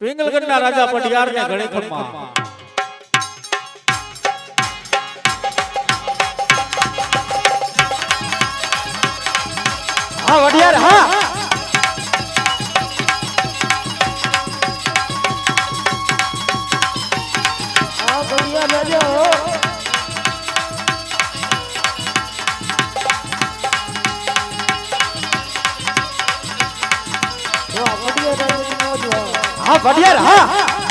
પિંગલગઢના રાજા પટિયારને ઘણી ખમ્મા. વડિયાર હા.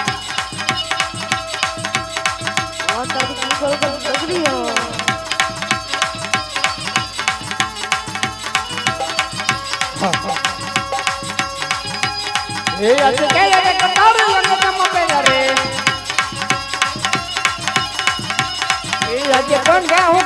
એ આજે કે રે કટારે લગે તમ પેલા રે એ આજે કોણ કે હું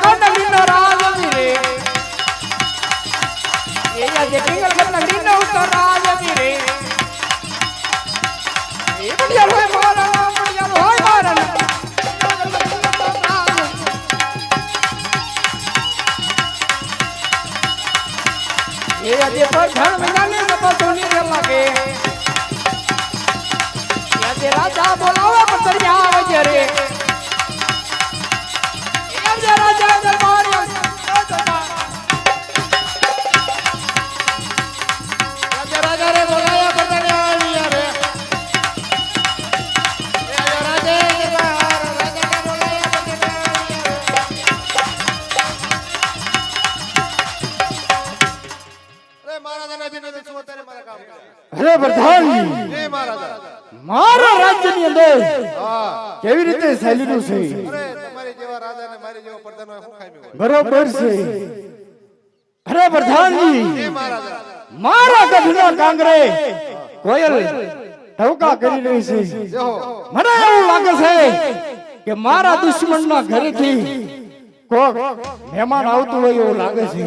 અરે પ્રધાનજી મારા રાજ્યની અંદર કેવી રીતે શૈલીનું છે? બરોબર છે. અરે પ્રધાનજી મારા ગઢના કાંગરે કોયલ ટવકા કરી રહી છે. મને એવું લાગે છે કે મારા દુશ્મનના ઘરેથી કોક મહેમાન આવતું હોય એવું લાગે છે.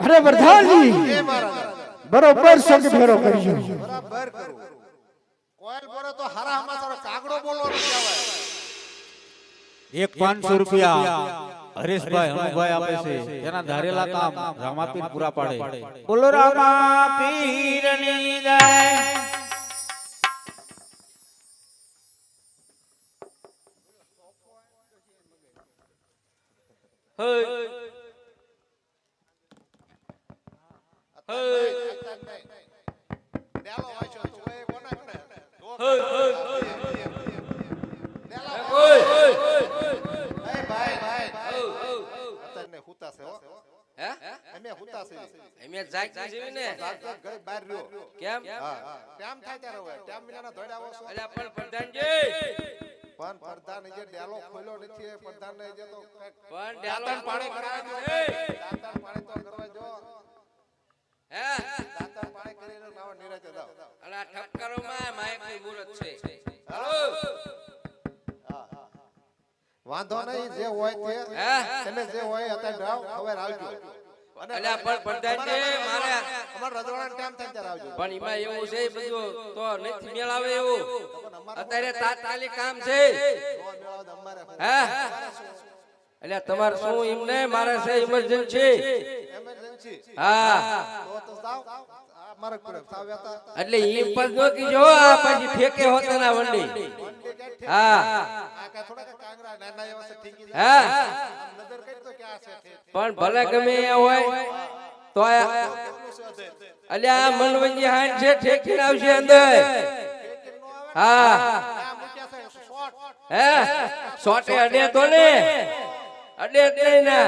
અરે પ્રધાનજી બરોબર સંગ ફેરો કરજો. બરાબર કરો. કોઈલ બોલો તો હારા હમાસારો કાગડો બોલવાનો કહેવાય એક પાંચસો રૂપિયા હરેશભાઈ હનુભાઈ આપે છે. એના ધારેલા કામ રામાપીર પૂરા પાડે. બોલો રામાપીરની જય ડેલો વાંચ્યો પણ પ્રધાન ખોલ્યો નથી તો પણ પાણી તો કરવા જો હે? પાણી કરીને નાવા દાવ અલા અને માં ઠપકારોમાં ની મુહૂર્ત છે. હાલો. વાંધો નહીં જે હોય તે હે. તમે જે હોય અત્યારે ડાવ ખબર આવજો અલ્યા પણ પ્રધાનજી મારે અમાર રજવાડાનો ટાઈમ થાય ત્યારે આવજો. પણ એમાં એવું છે બધું તો નથી મેળ એવું. અત્યારે તાત્કાલિક કામ છે? હે. એટલે તમારે શું એમને? મારે છે ઇમરજન્સી હા તો તો જાઓ આ મારે કરે સાવ વેતા એટલે ઈ પર જો કીજો આ પછી ફેકે હોતા ના વંડી. હા. આ કા થોડા કાંગરા નાના એવા છે ઠીકી જાય. હા. નજર કરી તો ક્યાં છે પણ ભલે ગમે એ હોય તો? અલ્યા આ મનવંજી હાંડ છે ઠેકીને આવશે અંદર. નો ને? હા. આ મૂક્યા છે શોર્ટ. હે? સોટે અડે તો ને અડે જ નહીં ને?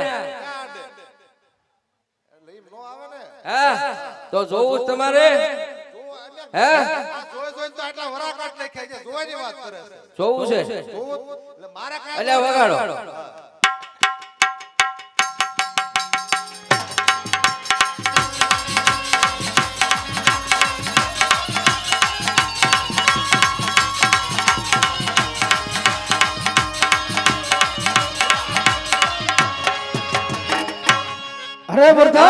એટલે નો ને. હા. તો જોવું તમારે. હે? આ જોઈ જોઈને તો આટલા વરાકાટ નાખ્યા છે જોવાની વાત કરે છે. જોવું છે? એટલે મારા કાંઈ અલ્યા વગાડો. અરે પ્રધાનજી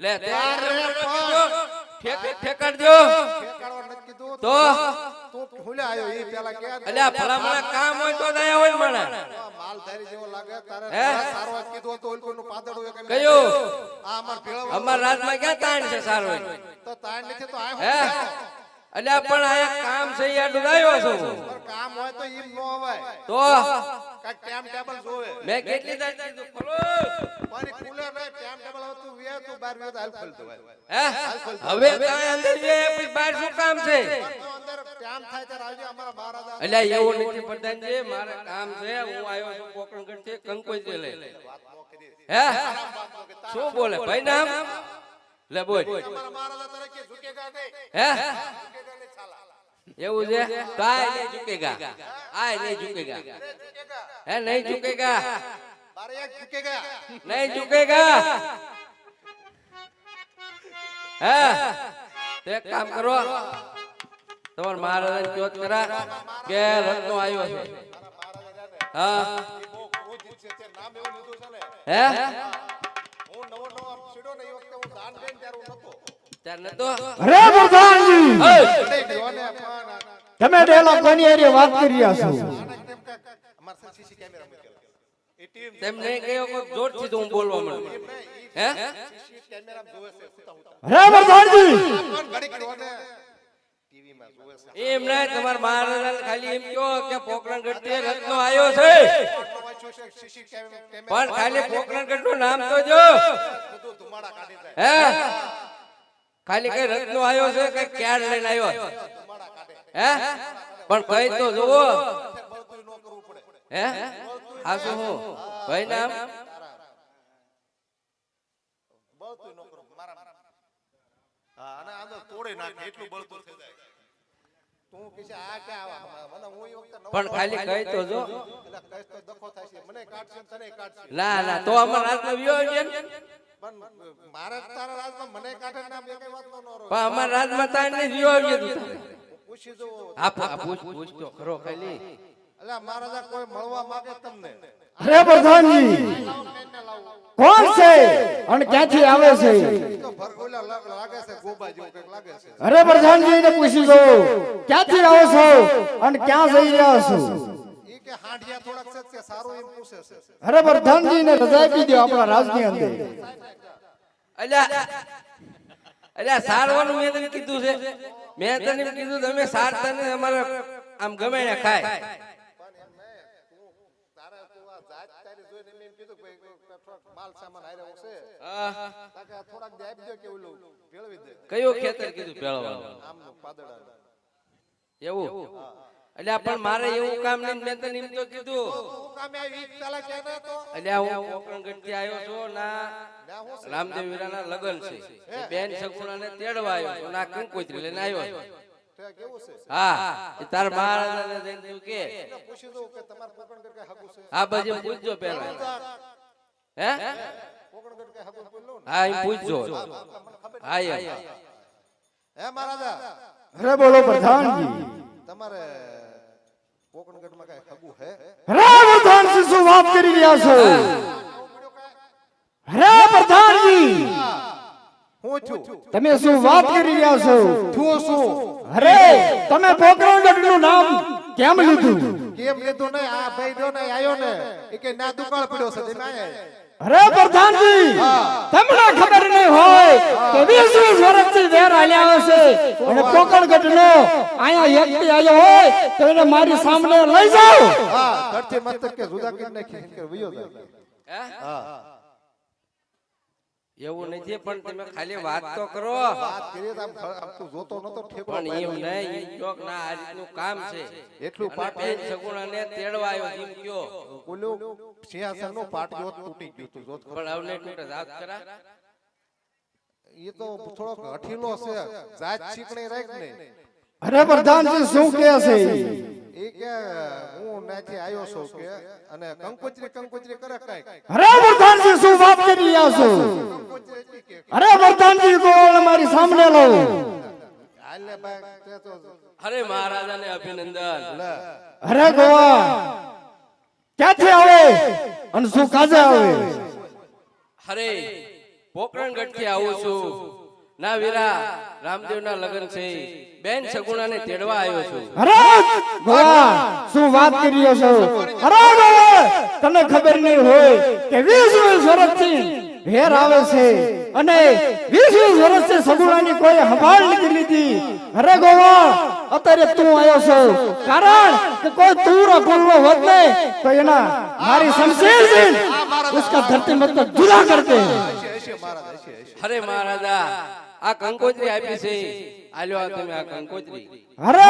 લે તે પણ ઠેક ઠેકાડ દો ઠેકાણવા નથી કીધું. તો? તું ભૂલે આયો એ પેલા કે અલ્યા ભલામણા કામ હોય તો દયા હોય ને માલ માલધારી જેવો લાગે તારે હે? સારો વાત કીધું હતું ઓલકોનું પાદડું એક કયો? કયું આ અમાર ભેળો અમાર રાજમાં ક્યાં તાણ છે સારો તો તાણ નથી તો આ હે અલ્યા પણ આયા કામ છે યાર ડુડાયો છો. પણ કામ હોય તો ઈમ નો હોય. તો? કા ટાઈમ ટેબલ જોવે. મે કેટલી દાડ દીધું ખોલો. પણ ખુલે નહીં ટાઈમ ટેબલ હવે તું વે તું બાર વે તો હાલ ખોલતો હોય. હે? હવે કાય અંદર જે પછી બહાર શું કામ છે? અંદર ટાઈમ થાય ત્યારે આવજે અમારા મહારાજા. અલ્યા એવું નથી પ્રધાનજી મારે કામ છે હું આવ્યો છું કોકણગઢથી કંકોઈ થી લઈ હે? શું બોલે? ભાઈ નામ? લે બોલ. હે? એવું છે? કાય નહીં ઝુકેગા. આય નહીં ઝુકેગા. હે નહીં ઝુકેગા? બારે એક ઝુકેગા. નહીં ઝુકેગા? હે? તે કામ કરો. તમાર મહારાજ ચોત કરા કે રત્નો આવ્યો છે. તે હે? હું. અરે પ્રધાનજી! તમે ડેલા કોની હારે વાત કરી રહ્યા છો. આને કેમ કે અમારા સીસી કેમેરા મૂકેલા એ ટીમ તેમ નહીં કયો કોઈ જોરથી તો હું બોલવા માંડું. હે? સીસી કેમેરા જોવે છે સુતા સુતા અરે પ્રધાનજી ને એમ નહીં તમારા મહારાજા ખાલી એમ કહો કે પોકરણ ગઢ રત્નો આવ્યો છે. પણ ખાલી પોકરણ ગઢનું નામ તો જો. હે? ખાલી કઈ રત્નો આવ્યો છે કઈ ક્યાર લઈને આવ્યો હે? પણ કઈ તો જોવો ન હે? આ શું હું? ભાઈ નામ? ન મારા હા અને આ તો તોડે નાખે એટલું બળતું થઈ જાય. તું આ ક્યાં આવા મને હું એ વખતે પણ ખાલી કહી તો જો. એટલે કઈશ તો દખો થાય છે. મને કાઢશે તને કાઢશે. ના ના તો અમારા રાજમાં વિયો છે પણ મારે તારા રાજમાં મને કાઢે ના બે કઈ વાતનો ન રહો. પણ અમારા રાજમાં તાર ને વિયો છે પૂછી જો. આ પૂછ પૂછ તો ખરો ખાલી. એટલે મહારાજા કોઈ મળવા માંગે તમને. અરે પ્રધાનજી, કોણ છે? અને ક્યાંથી આવે છે? અરે પ્રધાનજી ને પૂછી દો ક્યાંથી આવો છો અને ક્યાં જઈ રહ્યા છો? અરે પ્રધાનજી ને રજા આપી દો આપણા રાજની અંદર. અલ્યા સારવાનું મેં તને કીધું છે. મેં તને કીધું, તમે સાર તને અમારે આમ ગમે ને ખાય પણ એમ નહીં તું તારે તું આ જાત તારી જોઈને મેં એમ કીધું કે ભાઈ માલ સામાન હારે છે. આહ, તાકે થોડાક દે આપી કે ઓલું ભેળવી દે. કયું ખેતર કીધું પેળવાનું આમનું પાદડા એવું? અલ્યા પણ મારે એવું કામ નહીં મેં તને એમ તો કીધું. હું કામે આવી પેલા કે ને તો. અલ્યા હું કોકણગઢથી આવ્યો છું ના રામદેવ વીરાના લગન છે. બેન સગુણાને તેડવા આવ્યો ના કંકોત્રી લઈને આવ્યો હા તાર મહારાજાને જઈને તું કે. પૂછી દઉં કે તમારે કોકણગઢ કઈ હગું છે? આ બાજુ પૂછજો પેલા હે. કોકણગઢ કઈ હગું બોલ હા એમ પૂછજો. હા હે મહારાજા? અરે બોલો પ્રધાનજી. તમારે કોકણગઢમાં કઈ હગું હે? અરે પ્રધાનજી શું વાત કરી રહ્યા છો? અરે પ્રધાનજી. હું છું તમે શું વાત કરી રહ્યા છો? છું? શું અરે તમે પોકરણગઢનું નામ કેમ લીધું? કેમ લીધું નહીં? આ ભાઈ જો ને આયો ને એ કે ના દુકાળ પડ્યો છે તમે આયા અરે પ્રધાનજી તમને ખબર નહીં હોય તો વીસ વર્ષથી વેર આલ્યા હશે અને પોકરણગઢ નો અહીંયા વ્યક્તિ આવ્યો હોય તો એને મારી સામે લઈ જાઓ. હા ઘરથી મસ્તક કે જુદા કરી નાખી કે વયો જાય. હે? હા. એવું નથી પણ તમે ખાલી વાત તો કરો. વાત કરીએ તો આમ તું જોતો નતો ઠેકો પણ એમ નહીં ઈ ચોક ના આ રીતનું કામ છે. એટલું સગુણાને તેડવા આવ્યો એમ કયો ઓલું સિંહાસનનું પાટ જોત તૂટી ગયું તું જોત પણ આવને તૂટે જાત કરા એ તો થોડોક હઠીલો છે. જાત ચીકણી રાખ ને. અરે પ્રધાનજી શું કહે છે? એ કે હું નાથી આવ્યો છું કે અને કંકોત્રી કંકોત્રી કરે કઈ અરે પ્રધાનજી શું વાત કરી રહ્યા છો? અરે પ્રધાનજી ગોળ મારી સામે લો. હાલ ભાઈ તે તો અરે મહારાજાને અભિનંદન. અરે ગોવા ક્યાંથી આવે? અને શું કાજે આવે? અરે પોકરણગઢથી આવું છું. ના વીરા રામદેવના લગ્ન છે. બેન સગુણાને તેડવા આવ્યો છું. શું વાત કરી રહ્યો છો? અરે તને ખબર નહીં હોય કે વીસ વીસ વર્ષથી ઘેર આવે છે. અને 20 વર્ષ વર્ષથી સગુણાની કોઈ હવાલ નથી લીધી અરે ગોવાળ અત્યારે તું આવ્યો છો. કારણ કે કોઈ તુરો બોલવો હોત ને તો એના મારી શમશેર છે ઉસકા ધરતી મત જુદા કરતે. અરે મહારાજા આ કંકોત્રી આપી છે. આલ્યો આ તમે આ કંકોત્રી. અરે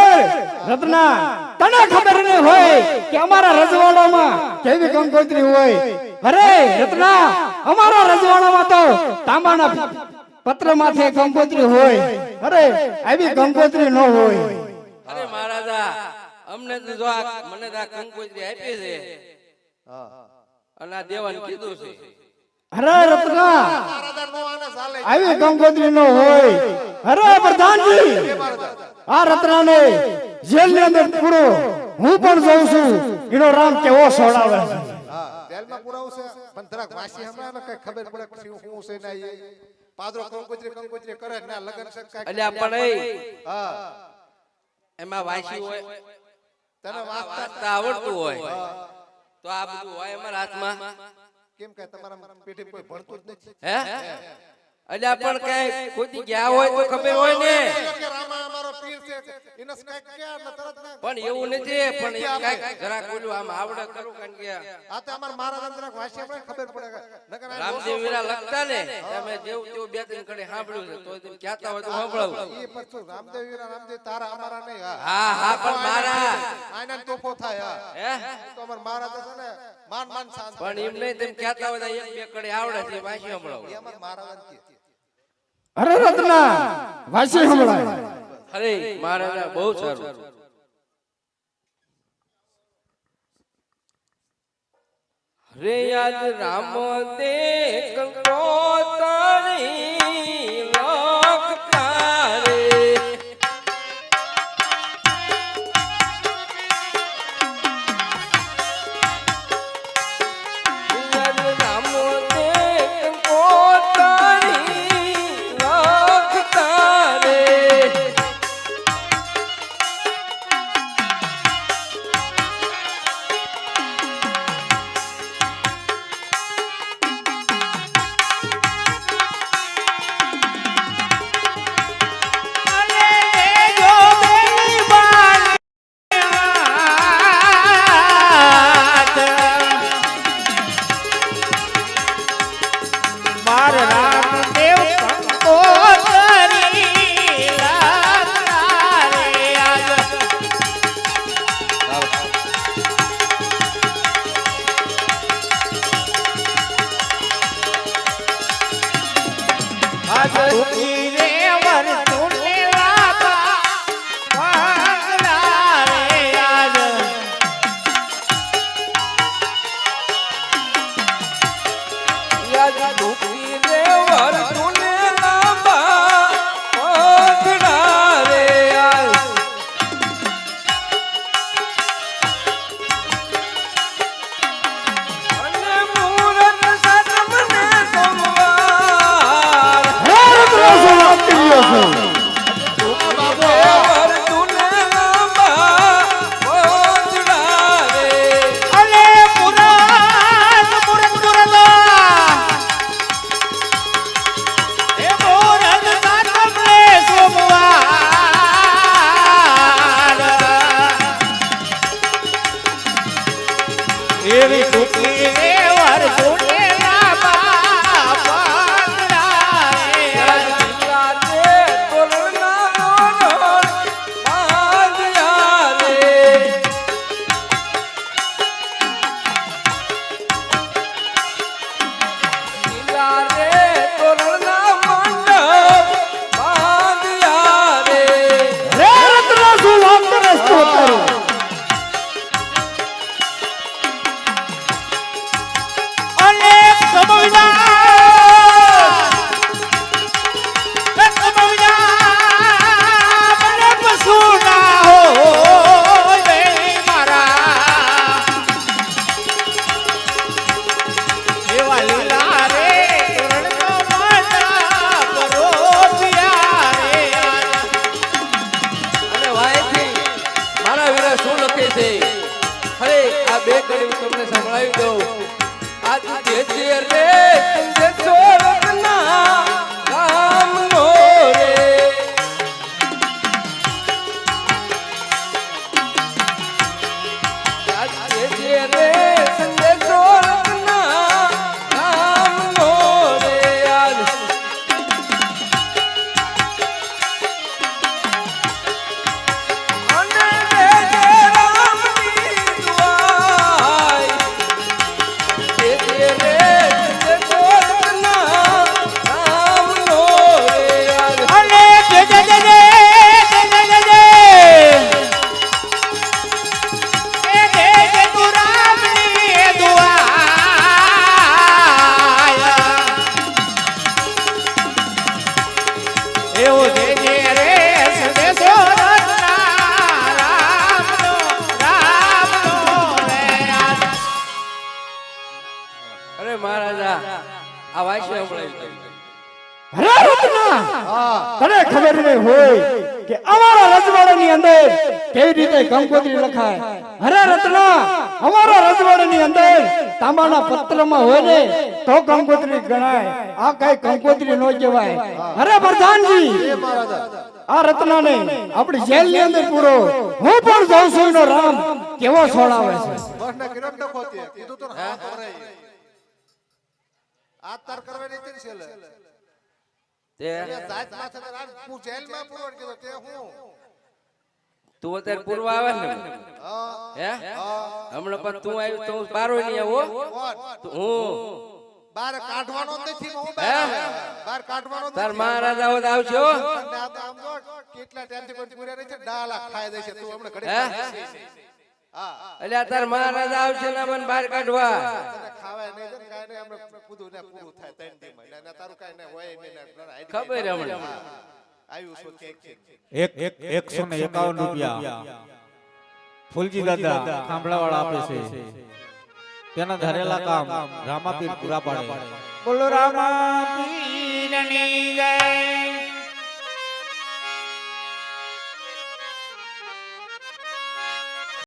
રત્ના તને ખબર નહીં હોય કે અમારા રજવાડામાં કેવી કંકોત્રી હોય? અરે રત્ના અમારા રજવાડામાં તો તાંબાના પત્ર માથે કંકોત્રી હોય. અરે આવી કંકોત્રી ન હોય. અરે મહારાજા અમને તો જો આ મને તો આ કંકોત્રી આપી છે. હા. અને આ દેવાને કીધું છે. અરે રત્ના નો આવી ગંગોત્રી નો હોય અરે પ્રધાનજી આ જેલની અંદર પૂરો. હું પણ જોઉં છું. એનો રામ કેવો સોડાવે. છે જેલમાં પુરાવું છે પણ જરાક વાસી હમણાં કઈ ખબર પડે શું શું છે ને પાદરો કંકોત્રી કંકોત્રી કરે ને લગન આપણે હા. એમાં વાંચી હોય. તને વાંચતા આવડતું હોય. તો આ બધું હોય અમારા હાથમાં. કેમ કે તમારા પેટે કોઈ ભણતું જ નથી? હે? એટલે પણ કઈ ખોટી ગયા હોય તો ખબર હોય ને. કે રામા અમારો પીર છે. એને કાંઈક ક્યાં ને ના પણ એવું નથી પણ કાંઈક જરાક આમ આવડે કરું કારણ કે આ તો અમારા મહારાજ જરાક વાસી આપણે ખબર પડે રામદેવ વીરા લખતા ને તમે જેવું તેવું બે ત્રણ કડે સાંભળ્યું છે તો તમે કહેતા હોય તો સાંભળવું. એ પછી રામદેવ વીરા રામદેવ તારા અમારા નહીં હા. હા પણ મારા. આના તોફો થાય હે. તો અમાર મહારાજ છે ને માન માન શાંત પણ એમ નહીં તેમ કહેતા હોય તો એક બે કડે આવડે છે વાસી સાંભળવું. અમારા મહારાજા કે અરે રત્ના વાસી સંભળાય અરે મહારાજા બહુ સારું. રે યાદ રામ દે કંકોતરી હોય કે અમારા રજવાડાની અંદર કેવી રીતે કંકોત્રી લખાય અરે રત્ના, અમારા રજવાડાની અંદર તાંબાના પત્રમાં હોય ને તો કંકોત્રી ગણાય. આ કઈ કંકોત્રી નો કહેવાય. અરે પ્રધાનજી, આ રત્નાને આપણી જેલની અંદર પૂરો. હું પણ જોઉં છું એનો રામ. કેવો છોડાવે છે. આ તાર કરવાની છેલ્લે. તે સાત જાત માથે તાર આ હું જેલમાં પૂરવા કીધો તે હું? તું અત્યારે પૂર્વ આવે ને? હે. હમણાં પણ તું આવ્યો તો હું બારો નહીં આવો. હું? બાર કાઢવાનો નથી હું હે? બાર કાઢવાનો તાર. મહારાજા હોત આવશે હો અને આ તો આમ કેટલા ટાઈમથી કોઈ પૂર્યા રહી છે? ડાલા ખાઈ દે છે. તું હમણાં. હા? એટલે અત્યારે મહારાજ આવશે ને મને બહાર કાઢવા. ખાવાય નહીં દે ને નહીં હમણાં પૂરું ને પૂરું થાય ત્રણ દીમાં. એટલે ને તારું કાંઈ નહીં હોય ને ખબર કાર્ડ. આવ્યું છું એક એક એકસો ને એકાવન રૂપિયા. ફૂલજી દાદા ખાંભળાવાળા આપે છે. તેના ધરેલા કામ રામાપીર પૂરા પાડે. બોલો રામાપીરની જય.